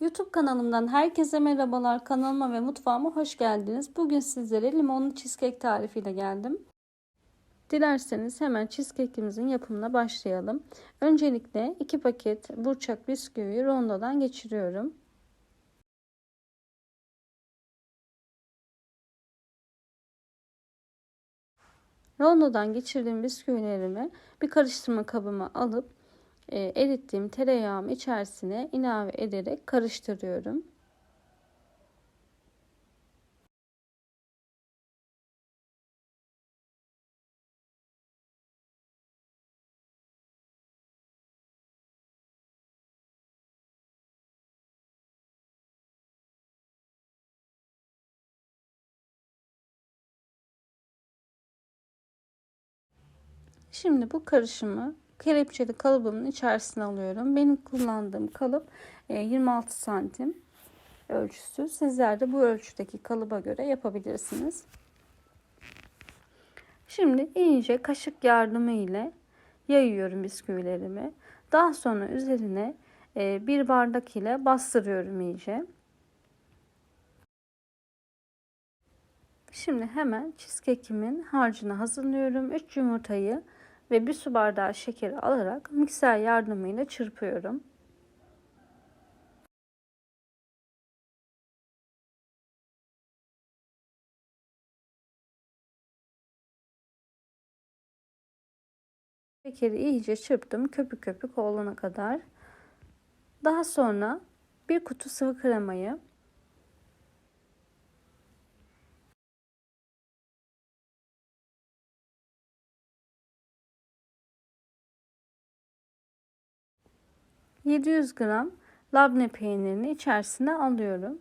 YouTube kanalımdan herkese merhabalar. Kanalıma ve mutfağıma hoş geldiniz. Bugün sizlere limonlu cheesecake tarifiyle geldim. Dilerseniz hemen cheesecake'imizin yapımına başlayalım. Öncelikle 2 paket burçak bisküviyi rondodan geçiriyorum. Rondodan geçirdiğim bisküvilerimi bir karıştırma kabıma alıp e, erittiğim tereyağımı içerisine ilave ederek karıştırıyorum. Şimdi bu karışımı kelepçeli kalıbımın içerisine alıyorum. Benim kullandığım kalıp 26 e, santim ölçüsü. Sizler de bu ölçüdeki kalıba göre yapabilirsiniz. Şimdi iyice kaşık yardımı ile yayıyorum bisküvilerimi. Daha sonra üzerine e, bir bardak ile bastırıyorum iyice. Şimdi hemen cheesecake'imin harcını hazırlıyorum. 3 yumurtayı ve bir su bardağı şeker alarak mikser yardımıyla çırpıyorum. Şekeri iyice çırptım köpük köpük olana kadar. Daha sonra bir kutu sıvı kremayı 700 gram labne peynirini içerisine alıyorum.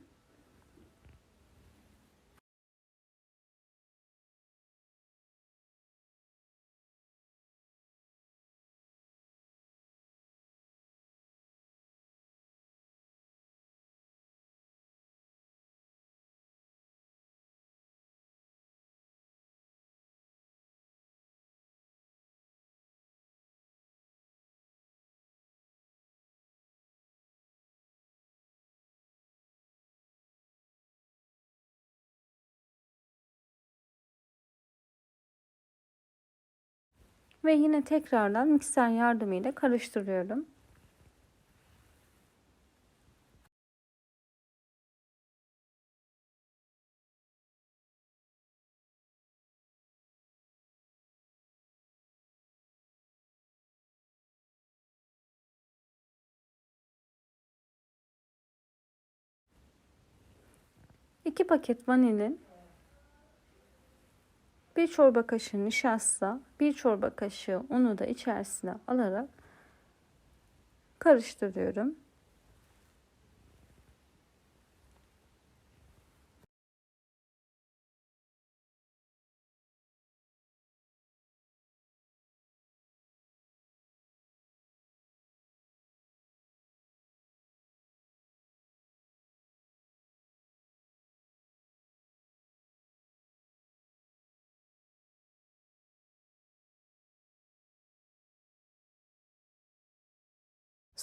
Ve yine tekrardan mikser yardımıyla karıştırıyorum. İki paket vanilin 1 çorba kaşığı nişasta, 1 çorba kaşığı unu da içerisine alarak karıştırıyorum.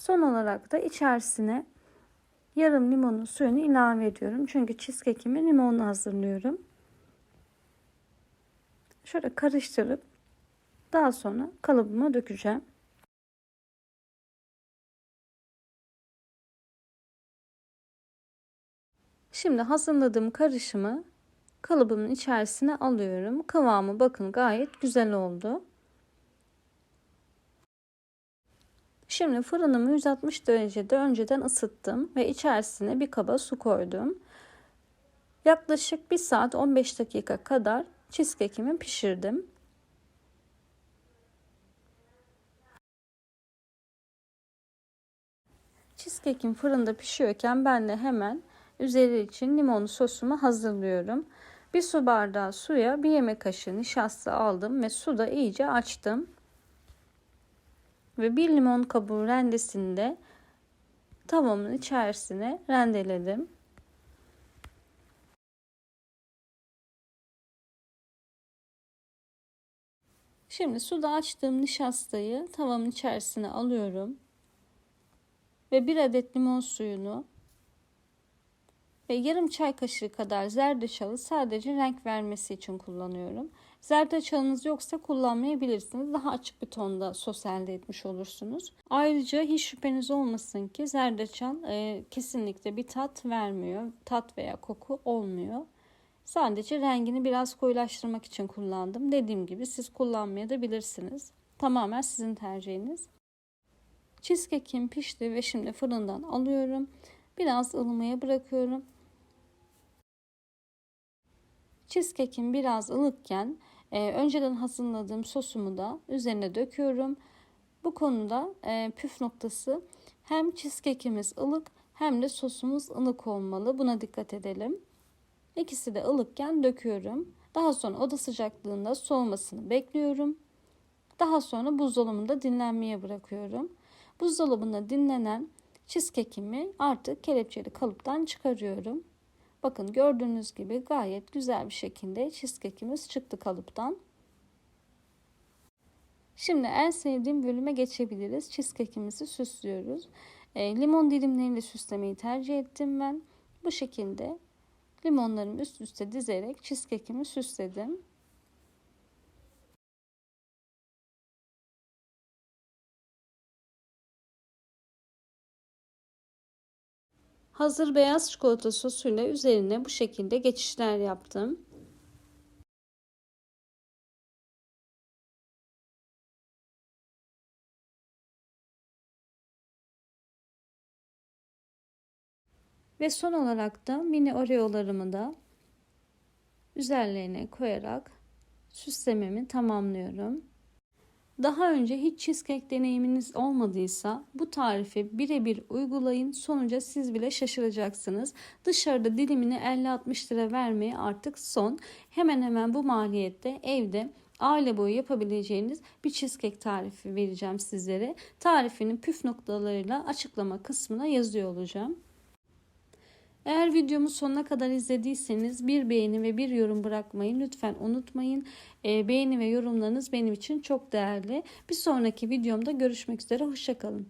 Son olarak da içerisine yarım limonun suyunu ilave ediyorum. Çünkü cheesecake'imi limonla hazırlıyorum. Şöyle karıştırıp daha sonra kalıbıma dökeceğim. Şimdi hazırladığım karışımı kalıbımın içerisine alıyorum. Kıvamı bakın gayet güzel oldu. Şimdi fırınımı 160 derecede önceden ısıttım ve içerisine bir kaba su koydum. Yaklaşık 1 saat 15 dakika kadar cheesecake'imi pişirdim. Cheesecake'im fırında pişiyorken ben de hemen üzeri için limonlu sosumu hazırlıyorum. Bir su bardağı suya bir yemek kaşığı nişasta aldım ve suda iyice açtım ve bir limon kabuğu rendesini de tavamın içerisine rendeledim. Şimdi suda açtığım nişastayı tavamın içerisine alıyorum. Ve bir adet limon suyunu Ve yarım çay kaşığı kadar zerdeçalı sadece renk vermesi için kullanıyorum. Zerdeçalınız yoksa kullanmayabilirsiniz. Daha açık bir tonda sos elde etmiş olursunuz. Ayrıca hiç şüpheniz olmasın ki zerdeçal e, kesinlikle bir tat vermiyor. Tat veya koku olmuyor. Sadece rengini biraz koyulaştırmak için kullandım. Dediğim gibi siz kullanmaya da bilirsiniz. Tamamen sizin tercihiniz. Cheesecake'im pişti ve şimdi fırından alıyorum. Biraz ılımaya bırakıyorum. Cheesecake'im biraz ılıkken e, önceden hazırladığım sosumu da üzerine döküyorum. Bu konuda e, püf noktası hem cheesecake'imiz ılık hem de sosumuz ılık olmalı. Buna dikkat edelim. İkisi de ılıkken döküyorum. Daha sonra oda sıcaklığında soğumasını bekliyorum. Daha sonra buzdolabında dinlenmeye bırakıyorum. Buzdolabında dinlenen cheesecake'imi artık kelepçeli kalıptan çıkarıyorum. Bakın gördüğünüz gibi gayet güzel bir şekilde cheesecake'imiz çıktı kalıptan. Şimdi en sevdiğim bölüme geçebiliriz. Cheesecake'imizi süslüyoruz. E, limon dilimleriyle süslemeyi tercih ettim ben. Bu şekilde limonlarımı üst üste dizerek cheesecake'imi süsledim. Hazır beyaz çikolata sosuyla üzerine bu şekilde geçişler yaptım. Ve son olarak da mini oreolarımı da üzerlerine koyarak süslememi tamamlıyorum. Daha önce hiç cheesecake deneyiminiz olmadıysa bu tarifi birebir uygulayın. Sonuca siz bile şaşıracaksınız. Dışarıda dilimini 50-60 lira vermeye artık son. Hemen hemen bu maliyette evde aile boyu yapabileceğiniz bir cheesecake tarifi vereceğim sizlere. Tarifinin püf noktalarıyla açıklama kısmına yazıyor olacağım. Eğer videomu sonuna kadar izlediyseniz bir beğeni ve bir yorum bırakmayı lütfen unutmayın. E, beğeni ve yorumlarınız benim için çok değerli. Bir sonraki videomda görüşmek üzere. Hoşçakalın.